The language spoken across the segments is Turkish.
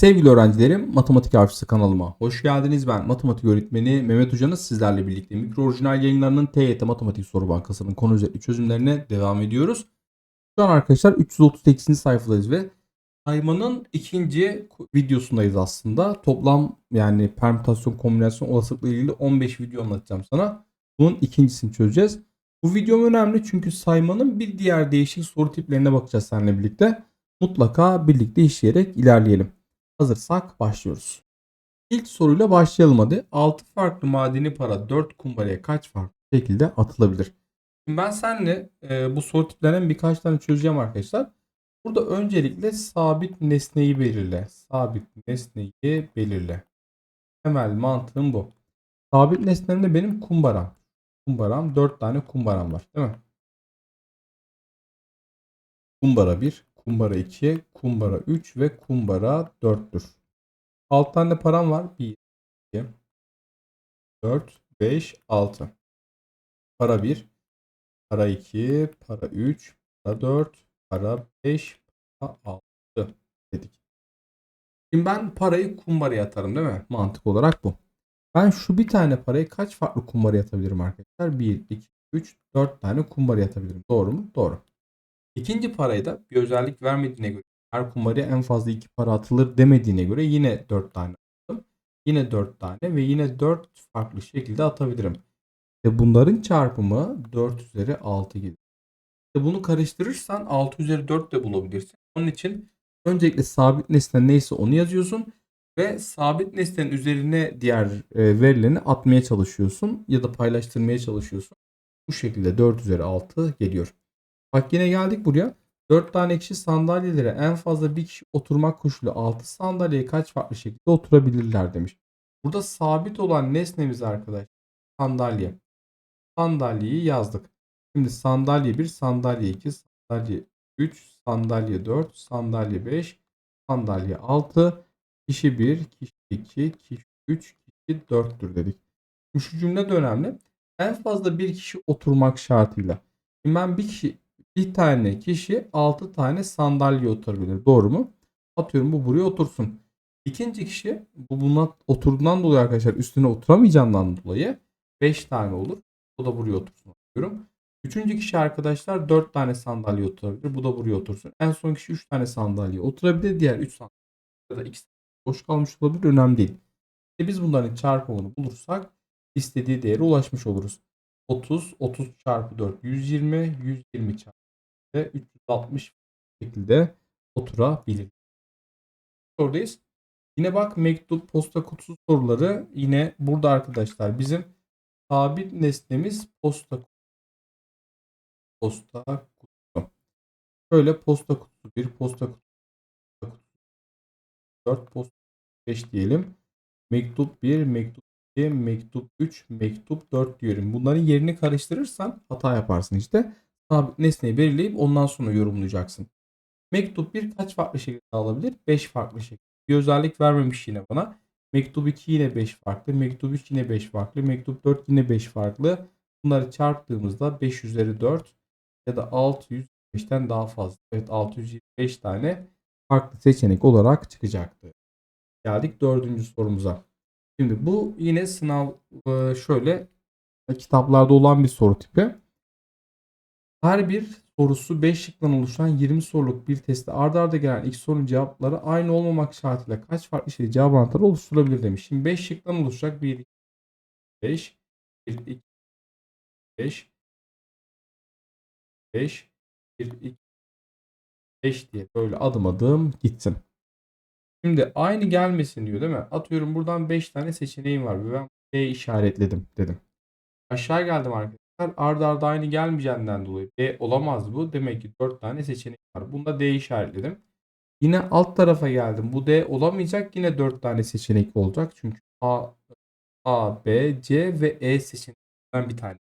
Sevgili öğrencilerim, Matematik Harfisi kanalıma hoş geldiniz. Ben matematik öğretmeni Mehmet Hoca'nız sizlerle birlikte Mikro Orijinal yayınlarının TYT Matematik Soru Bankası'nın konu üzerine çözümlerine devam ediyoruz. Şu an arkadaşlar 338. sayfadayız ve saymanın ikinci videosundayız aslında. Toplam yani permütasyon kombinasyon olasılıkla ilgili 15 video anlatacağım sana. Bunun ikincisini çözeceğiz. Bu videom önemli çünkü saymanın bir diğer değişik soru tiplerine bakacağız seninle birlikte. Mutlaka birlikte işleyerek ilerleyelim. Hazırsak başlıyoruz. İlk soruyla başlayalım hadi. 6 farklı madeni para 4 kumbaraya kaç farklı şekilde atılabilir? Şimdi ben seninle e, bu soru tiplerinden birkaç tane çözeceğim arkadaşlar. Burada öncelikle sabit nesneyi belirle. Sabit nesneyi belirle. Temel mantığım bu. Sabit nesnem de benim kumbaram. Kumbaram 4 tane kumbaram var değil mi? Kumbara 1, kumbara 2, kumbara 3 ve kumbara 4'tür. 6 tane param var. 1, 2, 4, 5, 6. Para 1, para 2, para 3, para 4, para 5, para 6 dedik. Şimdi ben parayı kumbaraya atarım değil mi? Mantık olarak bu. Ben şu bir tane parayı kaç farklı kumbaraya atabilirim arkadaşlar? 1, 2, 3, 4 tane kumbaraya atabilirim. Doğru mu? Doğru. İkinci parayı da bir özellik vermediğine göre her kumbaraya en fazla 2 para atılır demediğine göre yine 4 tane attım. Yine 4 tane ve yine 4 farklı şekilde atabilirim. İşte bunların çarpımı 4 üzeri 6 gelir. İşte bunu karıştırırsan 6 üzeri 4 de bulabilirsin. Onun için öncelikle sabit nesne neyse onu yazıyorsun ve sabit nesnenin üzerine diğer e, verilerini atmaya çalışıyorsun ya da paylaştırmaya çalışıyorsun. Bu şekilde 4 üzeri 6 geliyor. Bak yine geldik buraya. 4 tane kişi sandalyelere en fazla bir kişi oturmak koşulu 6 sandalyeye kaç farklı şekilde oturabilirler demiş. Burada sabit olan nesnemiz arkadaşlar sandalye. Sandalyeyi yazdık. Şimdi sandalye 1, sandalye 2, sandalye 3, sandalye 4, sandalye 5, sandalye 6, kişi 1, kişi 2, kişi 3, kişi 4'tür dedik. Şu cümle de önemli. En fazla bir kişi oturmak şartıyla. Şimdi ben bir kişi bir tane kişi 6 tane sandalye oturabilir. Doğru mu? Atıyorum bu buraya otursun. İkinci kişi bu buna oturduğundan dolayı arkadaşlar üstüne oturamayacağından dolayı 5 tane olur. O da buraya otursun atıyorum. Üçüncü kişi arkadaşlar 4 tane sandalye oturabilir. Bu da buraya otursun. En son kişi 3 tane sandalye oturabilir. Diğer 3 sandalye ya da 2 boş kalmış olabilir. Önemli değil. İşte biz bunların çarpımını bulursak istediği değere ulaşmış oluruz. 30, 30 çarpı 4, 120, 120 çarpı ve 360 şekilde oturabilir. Sorudayız. Yine bak mektup, posta kutusu soruları yine burada arkadaşlar bizim sabit nesnemiz posta kutusu. Posta kutusu. Şöyle posta kutusu 1, posta kutusu 4, posta 5 diyelim. Mektup 1, mektup 2, mektup 3, mektup 4 diyorum. Bunların yerini karıştırırsan hata yaparsın işte nesneyi belirleyip ondan sonra yorumlayacaksın. Mektup 1 kaç farklı şekilde alabilir? 5 farklı şekilde. Bir özellik vermemiş yine bana. Mektup 2 yine 5 farklı. Mektup 3 yine 5 farklı. Mektup 4 yine 5 farklı. Bunları çarptığımızda 5 üzeri 4 ya da 605'ten daha fazla. Evet 625 tane farklı seçenek olarak çıkacaktı. Geldik dördüncü sorumuza. Şimdi bu yine sınav e, şöyle kitaplarda olan bir soru tipi. Her bir sorusu 5 şıktan oluşan 20 soruluk bir testte ardarda arda gelen ilk sorunun cevapları aynı olmamak şartıyla kaç farklı şey cevap anahtarı oluşturulabilir demiş. Şimdi 5 şıktan oluşacak 1, 2, 5, 1, 2, 5, 5, 1, 2, 5 diye böyle adım adım gitsin. Şimdi aynı gelmesin diyor değil mi? Atıyorum buradan 5 tane seçeneğim var ve ben B işaretledim dedim. Aşağı geldim arkadaşlar arda arda aynı gelmeyeceğinden dolayı B olamaz bu. Demek ki 4 tane seçenek var. Bunda D işaretledim. Yine alt tarafa geldim. Bu D olamayacak. Yine 4 tane seçenek olacak. Çünkü A, A, B, C ve E seçeneğinden bir tane.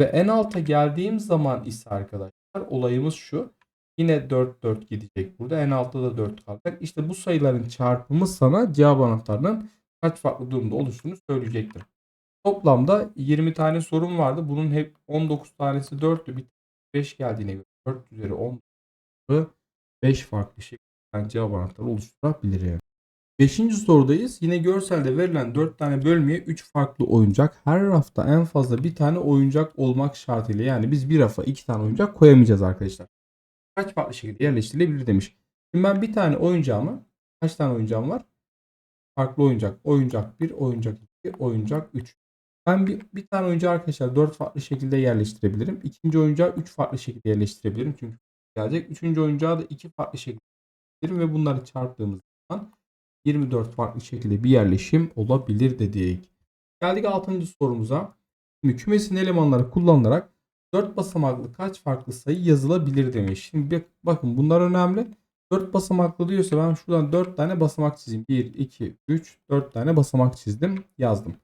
Ve en alta geldiğim zaman ise arkadaşlar olayımız şu. Yine 4 4 gidecek burada. En altta da 4 kalacak. İşte bu sayıların çarpımı sana cevap anahtarının kaç farklı durumda oluştuğunu söyleyecektir. Toplamda 20 tane sorum vardı. Bunun hep 19 tanesi 4'tü. Bir 5 geldiğine göre 4 üzeri 10 5 farklı şekilde cevap anahtarı oluşturabilir yani. Beşinci sorudayız. Yine görselde verilen 4 tane bölmeye 3 farklı oyuncak. Her rafta en fazla bir tane oyuncak olmak şartıyla. Yani biz bir rafa 2 tane oyuncak koyamayacağız arkadaşlar. Kaç farklı şekilde yerleştirilebilir demiş. Şimdi ben bir tane oyuncağımı kaç tane oyuncağım var? Farklı oyuncak. Oyuncak 1, oyuncak 2, oyuncak 3. Ben bir, bir tane oyuncağı arkadaşlar 4 farklı şekilde yerleştirebilirim. İkinci oyuncağı 3 farklı şekilde yerleştirebilirim. Çünkü gelecek. Üçüncü oyuncağı da 2 farklı şekilde yerleştirebilirim ve bunları çarptığımız zaman 24 farklı şekilde bir yerleşim olabilir dedik. Geldik 6. sorumuza. Şimdi kümesin elemanları kullanılarak 4 basamaklı kaç farklı sayı yazılabilir demiş. Şimdi bakın bunlar önemli. 4 basamaklı diyorsa ben şuradan 4 tane basamak çizeyim. 1, 2, 3, 4 tane basamak çizdim. Yazdım.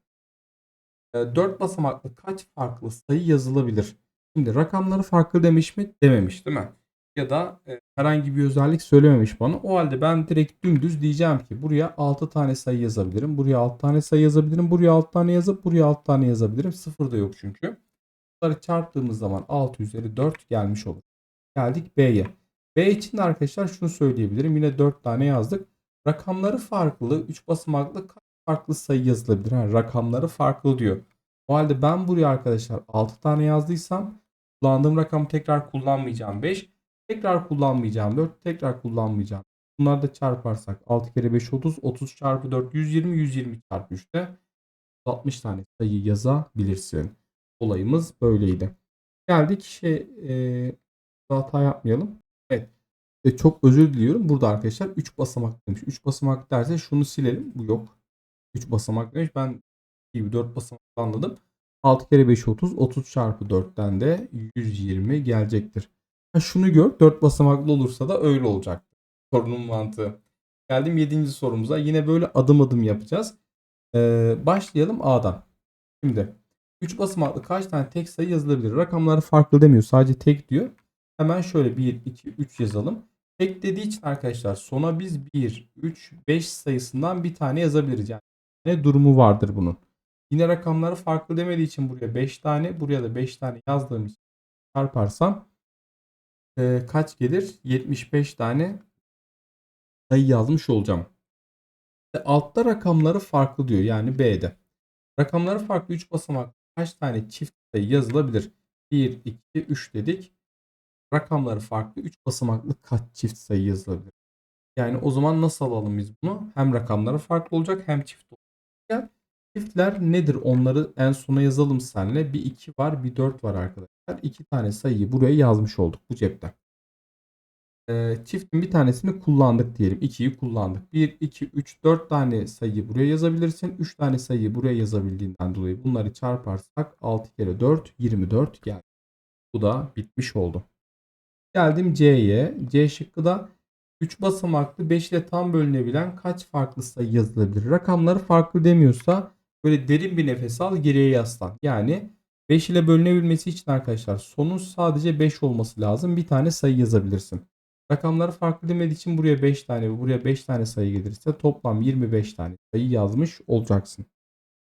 4 basamaklı kaç farklı sayı yazılabilir? Şimdi rakamları farklı demiş mi? Dememiş değil mi? Ya da e, herhangi bir özellik söylememiş bana. O halde ben direkt dümdüz diyeceğim ki buraya 6 tane sayı yazabilirim. Buraya 6 tane sayı yazabilirim. Buraya 6 tane yazıp buraya 6 tane yazabilirim. Sıfır da yok çünkü. Bunları çarptığımız zaman 6 üzeri 4 gelmiş olur. Geldik B'ye. B için de arkadaşlar şunu söyleyebilirim. Yine 4 tane yazdık. Rakamları farklı. 3 basamaklı kaç farklı sayı yazılabilir? Ha, rakamları farklı diyor. O halde ben buraya arkadaşlar 6 tane yazdıysam kullandığım rakamı tekrar kullanmayacağım 5. Tekrar kullanmayacağım 4. Tekrar kullanmayacağım. Bunları da çarparsak 6 kere 5 30. 30 çarpı 4 120. 120 çarpı 3'te 60 tane sayı yazabilirsin. Olayımız böyleydi. Geldik şey e, hata yapmayalım. Evet. E, çok özür diliyorum. Burada arkadaşlar 3 basamak demiş. 3 basamak derse şunu silelim. Bu yok. 3 basamak demiş. Ben gibi 4 basamak anladım. 6 kere 5 30. 30 çarpı 4'ten de 120 gelecektir. Ha şunu gör. 4 basamaklı olursa da öyle olacak. Sorunun mantığı. Geldim 7. sorumuza. Yine böyle adım adım yapacağız. Ee, başlayalım A'dan. Şimdi 3 basamaklı kaç tane tek sayı yazılabilir? Rakamları farklı demiyor. Sadece tek diyor. Hemen şöyle 1, 2, 3 yazalım. Tek dediği için arkadaşlar sona biz 1, 3, 5 sayısından bir tane yazabiliriz. Yani ne durumu vardır bunun. Yine rakamları farklı demediği için buraya 5 tane, buraya da 5 tane yazdığım için çarparsam e, kaç gelir? 75 tane sayı yazmış olacağım. E, altta rakamları farklı diyor. Yani B'de. Rakamları farklı 3 basamak kaç tane çift sayı yazılabilir? 1, 2, 3 dedik. Rakamları farklı 3 basamaklı kaç çift sayı yazılabilir? Yani o zaman nasıl alalım biz bunu? Hem rakamları farklı olacak hem çift. Çiftler nedir? Onları en sona yazalım seninle. Bir 2 var, bir 4 var arkadaşlar. 2 tane sayıyı buraya yazmış olduk bu cepte. Ee, çiftin bir tanesini kullandık diyelim. 2'yi kullandık. 1, 2, 3, 4 tane sayıyı buraya yazabilirsin. 3 tane sayıyı buraya yazabildiğinden dolayı bunları çarparsak 6 kere 4, 24 geldi. Bu da bitmiş oldu. Geldim C'ye. C şıkkı da 3 basamaklı 5 ile tam bölünebilen kaç farklı sayı yazılabilir? Rakamları farklı demiyorsa böyle derin bir nefes al geriye yaslan. Yani 5 ile bölünebilmesi için arkadaşlar sonun sadece 5 olması lazım. Bir tane sayı yazabilirsin. Rakamları farklı demediği için buraya 5 tane ve buraya 5 tane sayı gelirse toplam 25 tane sayı yazmış olacaksın.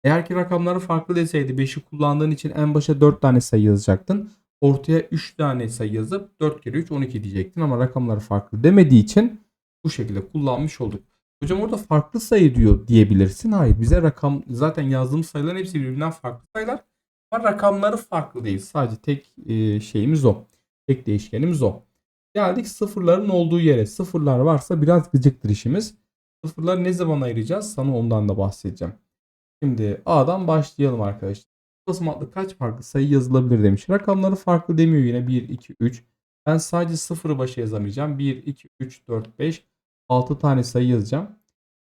Eğer ki rakamları farklı deseydi 5'i kullandığın için en başa 4 tane sayı yazacaktın. Ortaya 3 tane sayı yazıp 4 kere 3 12 diyecektin ama rakamları farklı demediği için bu şekilde kullanmış olduk. Hocam orada farklı sayı diyor diyebilirsin. Hayır bize rakam zaten yazdığımız sayıların hepsi birbirinden farklı sayılar. Ama rakamları farklı değil. Sadece tek e, şeyimiz o. Tek değişkenimiz o. Geldik sıfırların olduğu yere. Sıfırlar varsa biraz gıcıktır işimiz. Sıfırları ne zaman ayıracağız? Sana ondan da bahsedeceğim. Şimdi A'dan başlayalım arkadaşlar. Basamaklı kaç farklı sayı yazılabilir demiş. Rakamları farklı demiyor yine 1, 2, 3. Ben sadece sıfırı başa yazamayacağım. 1, 2, 3, 4, 5, 6 tane sayı yazacağım.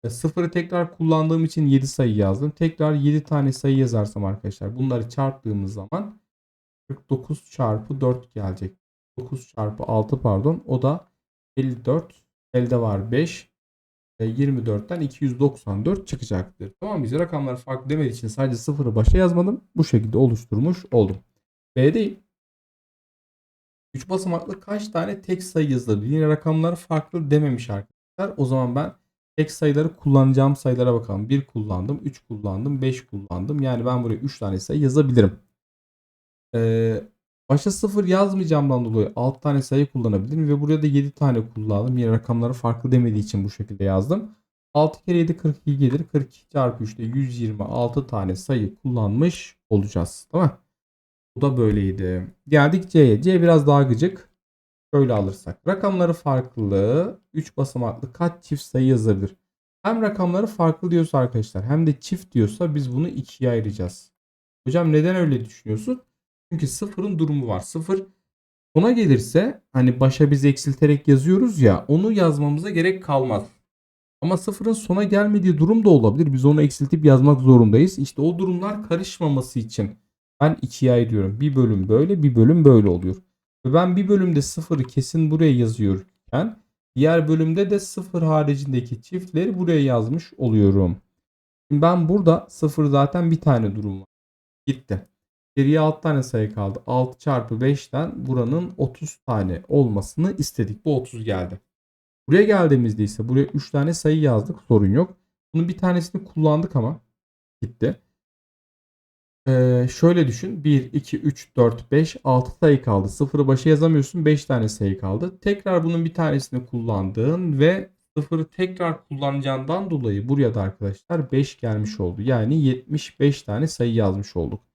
E, sıfırı tekrar kullandığım için 7 sayı yazdım. Tekrar 7 tane sayı yazarsam arkadaşlar bunları çarptığımız zaman 49 çarpı 4 gelecek. 9 çarpı 6 pardon. O da 54. Elde var 5. 24'ten 294 çıkacaktır. Tamam Bize rakamlar farklı demediği için sadece sıfırı başa yazmadım. Bu şekilde oluşturmuş oldum. B değil. 3 basamaklı kaç tane tek sayı yazılabilir? Yine rakamlar farklı dememiş arkadaşlar. O zaman ben tek sayıları kullanacağım sayılara bakalım. 1 kullandım, 3 kullandım, 5 kullandım. Yani ben buraya 3 tane sayı yazabilirim. Ee, Başa 0 yazmayacağımdan dolayı 6 tane sayı kullanabilirim ve buraya da 7 tane kullandım. Yine rakamları farklı demediği için bu şekilde yazdım. 6 kere 7 42 gelir. 42 çarpı 3'te 126 tane sayı kullanmış olacağız. Tamam Bu da böyleydi. Geldik C'ye. C biraz daha gıcık. Şöyle alırsak. Rakamları farklı. 3 basamaklı kaç çift sayı yazabilir? Hem rakamları farklı diyorsa arkadaşlar hem de çift diyorsa biz bunu ikiye ayıracağız. Hocam neden öyle düşünüyorsun? Çünkü sıfırın durumu var. Sıfır sona gelirse hani başa biz eksilterek yazıyoruz ya onu yazmamıza gerek kalmaz. Ama sıfırın sona gelmediği durum da olabilir. Biz onu eksiltip yazmak zorundayız. İşte o durumlar karışmaması için ben ikiye ayırıyorum. Bir bölüm böyle bir bölüm böyle oluyor. Ve ben bir bölümde sıfırı kesin buraya yazıyorken diğer bölümde de sıfır haricindeki çiftleri buraya yazmış oluyorum. Şimdi ben burada sıfır zaten bir tane durum var. Gitti. Geriye 6 tane sayı kaldı. 6 çarpı 5'ten buranın 30 tane olmasını istedik. Bu 30 geldi. Buraya geldiğimizde ise buraya 3 tane sayı yazdık. Sorun yok. Bunun bir tanesini kullandık ama gitti. Ee, şöyle düşün. 1, 2, 3, 4, 5, 6 sayı kaldı. Sıfırı başa yazamıyorsun. 5 tane sayı kaldı. Tekrar bunun bir tanesini kullandığın ve sıfırı tekrar kullanacağından dolayı buraya da arkadaşlar 5 gelmiş oldu. Yani 75 tane sayı yazmış olduk.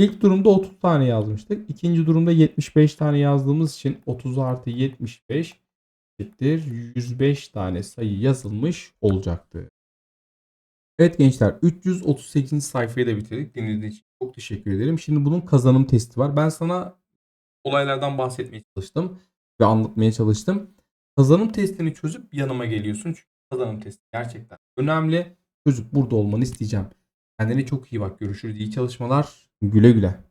İlk durumda 30 tane yazmıştık. İkinci durumda 75 tane yazdığımız için 30 artı 75 eşittir 105 tane sayı yazılmış olacaktı. Evet gençler 338. sayfayı da bitirdik. Dinlediğiniz için çok teşekkür ederim. Şimdi bunun kazanım testi var. Ben sana olaylardan bahsetmeye çalıştım ve anlatmaya çalıştım. Kazanım testini çözüp yanıma geliyorsun. Çünkü kazanım testi gerçekten önemli. Çözüp burada olmanı isteyeceğim. Kendine çok iyi bak. Görüşürüz. İyi çalışmalar. Güle güle.